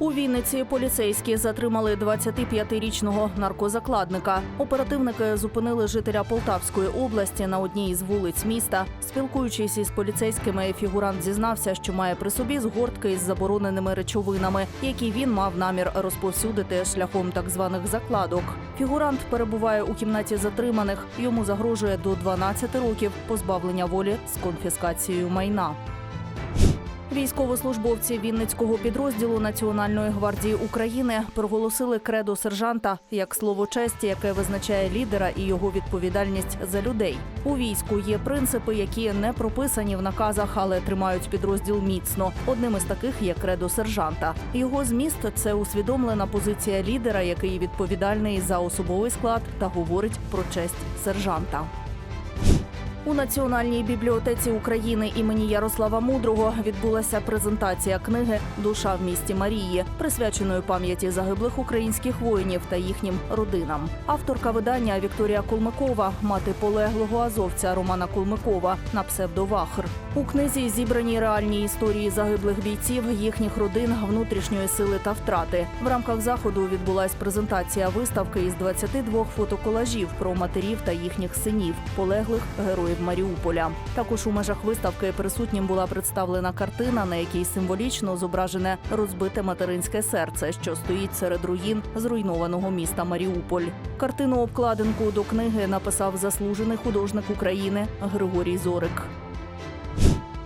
У Вінниці поліцейські затримали 25-річного наркозакладника. Оперативники зупинили жителя Полтавської області на одній із вулиць міста. Спілкуючись із поліцейськими, фігурант зізнався, що має при собі згортки із забороненими речовинами, які він мав намір розповсюдити шляхом так званих закладок. Фігурант перебуває у кімнаті затриманих. Йому загрожує до 12 років позбавлення волі з конфіскацією майна. Військовослужбовці Вінницького підрозділу Національної гвардії України проголосили кредо сержанта як слово честі, яке визначає лідера і його відповідальність за людей. У війську є принципи, які не прописані в наказах, але тримають підрозділ міцно. Одним із таких є кредо сержанта. Його зміст це усвідомлена позиція лідера, який відповідальний за особовий склад та говорить про честь сержанта. У Національній бібліотеці України імені Ярослава Мудрого відбулася презентація книги Душа в місті Марії, присвяченої пам'яті загиблих українських воїнів та їхнім родинам. Авторка видання Вікторія Кулмикова, мати полеглого азовця Романа Кулмикова на псевдовахр. У книзі зібрані реальні історії загиблих бійців, їхніх родин, внутрішньої сили та втрати. В рамках заходу відбулась презентація виставки із 22 фотоколажів про матерів та їхніх синів, полеглих героїв Маріуполя. Також у межах виставки присутнім була представлена картина, на якій символічно зображене розбите материнське серце, що стоїть серед руїн зруйнованого міста Маріуполь. Картину обкладинку до книги написав заслужений художник України Григорій Зорик.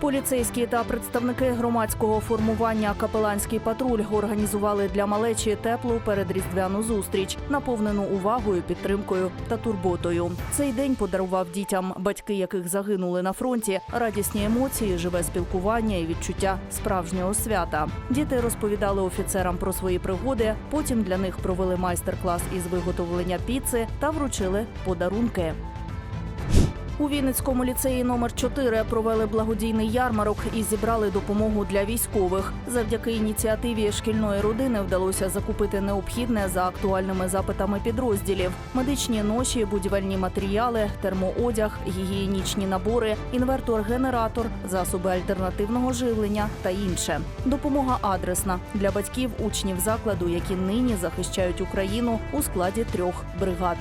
Поліцейські та представники громадського формування Капеланський патруль організували для малечі теплу передріздвяну зустріч, наповнену увагою, підтримкою та турботою. Цей день подарував дітям, батьки яких загинули на фронті, радісні емоції, живе спілкування і відчуття справжнього свята. Діти розповідали офіцерам про свої пригоди. Потім для них провели майстер-клас із виготовлення піци та вручили подарунки. У Вінницькому ліцеї номер 4 провели благодійний ярмарок і зібрали допомогу для військових. Завдяки ініціативі шкільної родини вдалося закупити необхідне за актуальними запитами підрозділів: медичні ноші, будівельні матеріали, термоодяг, гігієнічні набори, інвертор-генератор, засоби альтернативного живлення та інше. Допомога адресна для батьків учнів закладу, які нині захищають Україну у складі трьох бригад.